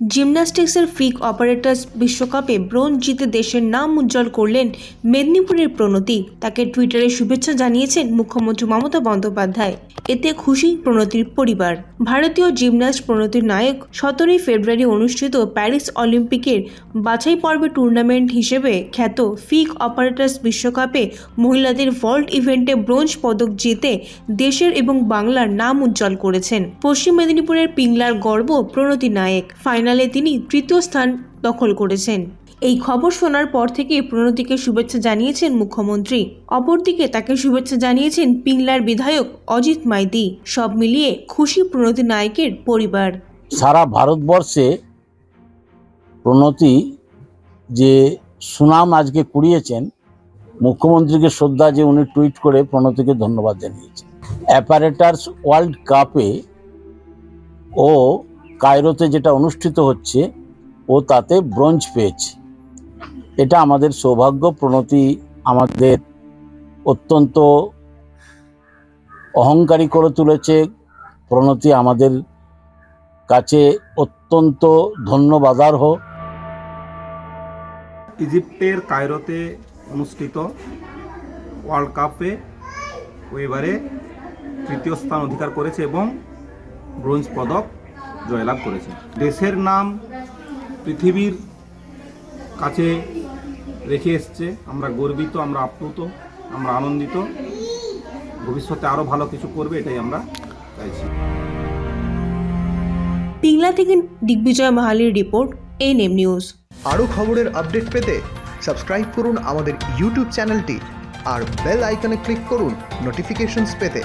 জিমন্যাস্টিক্সের ফিক অপারেটার্স বিশ্বকাপে ব্রোঞ্জ জিতে দেশের নাম উজ্জ্বল করলেন মেদিনীপুরের প্রণতি। তাকে টুইটারে শুভেচ্ছা জানিয়েছেন মুখ্যমন্ত্রী মমতা বন্দ্যোপাধ্যায়। এতে খুশি প্রণতির পরিবার। ভারতীয় জিমন্যাস্ট প্রণতির নায়ক সতেরোই ফেব্রুয়ারি অনুষ্ঠিত প্যারিস অলিম্পিকের বাছাই পর্বে টুর্নামেন্ট হিসেবে খ্যাত ফিক অপারেটার্স বিশ্বকাপে মহিলাদের ভল্ট ইভেন্টে ব্রোঞ্জ পদক জিতে দেশের এবং বাংলার নাম উজ্জ্বল করেছেন। পশ্চিম মেদিনীপুরের পিংলার গর্ব প্রণতি নায়ক। ফাইনালে তিনি তৃতীয় স্থান দখল করেছেন। এই খবর শোনার পর থেকে প্রণতিকে শুভেচ্ছা জানিয়েছেন মুখ্যমন্ত্রী। অপরদিকে তাকে শুভেচ্ছা জানিয়েছেন পিংলার বিধায়ক অজিত মাইতি। সব মিলিয়ে খুশি প্রণতি নায়কের পরিবার। সারা ভারতবর্ষে প্রণতি যে সুনাম আজকে কুড়িয়েছেন, মুখ্যমন্ত্রীকে শ্রদ্ধা যে উনি টুইট করে প্রণতিকে ধন্যবাদ জানিয়েছেন। অ্যাপারেটার্স ওয়ার্ল্ড কাপে ও কায়রোতে যেটা অনুষ্ঠিত হচ্ছে, ও তাতে ব্রোঞ্জ পেয়েছে। এটা আমাদের সৌভাগ্য, প্রণতি আমাদের অত্যন্ত অহংকারী করে তুলেছে। প্রণতি আমাদের কাছে অত্যন্ত ধন্যবাদার্হ। ইজিপ্টের কায়রোতে অনুষ্ঠিত ওয়ার্ল্ড কাপে এবারে তৃতীয় স্থান অধিকার করেছে এবং ব্রোঞ্জ পদক জয়লাভ করেছে। দেশের নাম পৃথিবীর কাছে রেখে এসছে। আমরা গর্বিত আমরা আপ্লুত আমরা আনন্দিত। ভবিষ্যতে আরও ভালো কিছু করবে এটাই আমরা চাইছি। পিংলা থেকে দিগ্বিজয় মাহালির রিপোর্ট এনএম নিউজ। আরও খবরের আপডেট পেতে সাবস্ক্রাইব করুন আমাদের ইউটিউব চ্যানেলটি আর বেল আইকনে ক্লিক করুন নোটিফিকেশনস পেতে।